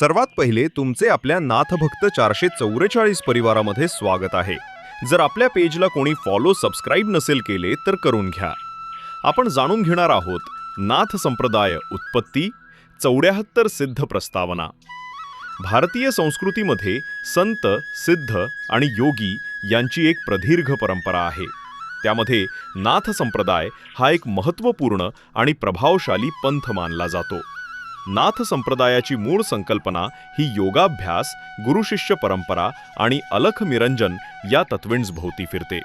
सर्वात पहिले तुमचे आपल्या नाथभक्त चारशे चौवेचाळीस परिवारामध्ये स्वागत आहे. जर आपल्या पेजला कोणी फॉलो सबस्क्राईब नसेल केले तर करून घ्या. आपण जाणून घेणार आहोत नाथ संप्रदाय उत्पत्ती चौऱ्याहत्तर सिद्ध प्रस्तावना. भारतीय संस्कृतीमध्ये संत सिद्ध आणि योगी यांची एक प्रदीर्घ परंपरा आहे. त्यामध्ये नाथ संप्रदाय हा एक महत्त्वपूर्ण आणि प्रभावशाली पंथ मानला जातो. नाथ संप्रदायाची मूळ संकल्पना ही योगाभ्यास गुरुशिष्य परंपरा आणि अलख निरंजन या तत्विंसभोवती फिरते.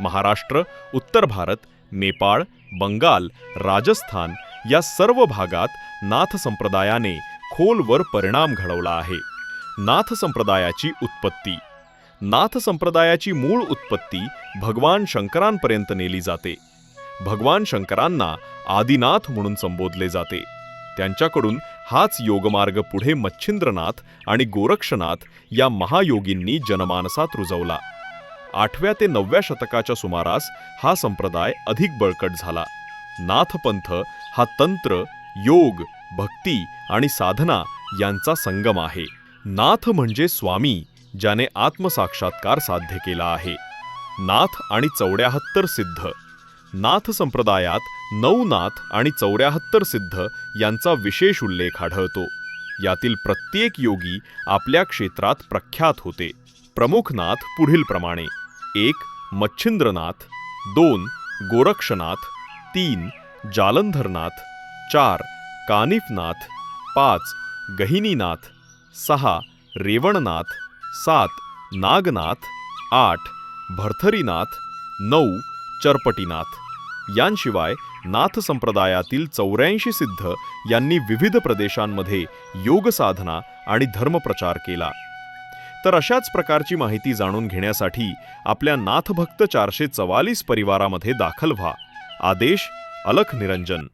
महाराष्ट्र उत्तर भारत नेपाळ बंगाल राजस्थान या सर्व भागात नाथ संप्रदायाने खोलवर परिणाम घडवला आहे. नाथ संप्रदायाची उत्पत्ती. नाथ संप्रदायाची मूळ उत्पत्ती भगवान शंकरांपर्यंत नेली जाते. भगवान शंकरांना आदिनाथ म्हणून संबोधले जाते. त्यांच्याकडून हाच योगमार्ग पुढे मच्छिंद्रनाथ आणि गोरक्षनाथ या महायोगींनी जनमानसात रुजवला. आठव्या ते नवव्या शतकाच्या सुमारास हा संप्रदाय अधिक बळकट झाला. नाथपंथ हा तंत्र योग भक्ती आणि साधना यांचा संगम आहे. नाथ म्हणजे स्वामी ज्याने आत्मसाक्षात्कार साध्य केला आहे. नाथ आणि चौऱ्याहत्तर सिद्ध. नाथ संप्रदायात नऊ नाथ आणि चौऱ्याहत्तर सिद्ध यांचा विशेष उल्लेख आढळतो. यातील प्रत्येक योगी आपल्या क्षेत्रात प्रख्यात होते. प्रमुख नाथ पुढीलप्रमाणे एक मच्छिंद्रनाथ. दोन गोरक्षनाथ. तीन जालंधरनाथ. चार कानिफनाथ. पाच गहिनीनाथ. सहा रेवणनाथ. सात नागनाथ. आठ भरथरीनाथ. नऊ चरपटीनाथ. यांशिवाय नाथ संप्रदायातील चौऱ्याऐंशी सिद्ध यांनी विविध प्रदेशांमध्ये योगसाधना आणि धर्मप्रचार केला. तर अशाच प्रकारची माहिती जाणून घेण्यासाठी आपल्या नाथभक्त चारशे चवालीस परिवारामध्ये दाखल व्हा. आदेश अलख निरंजन.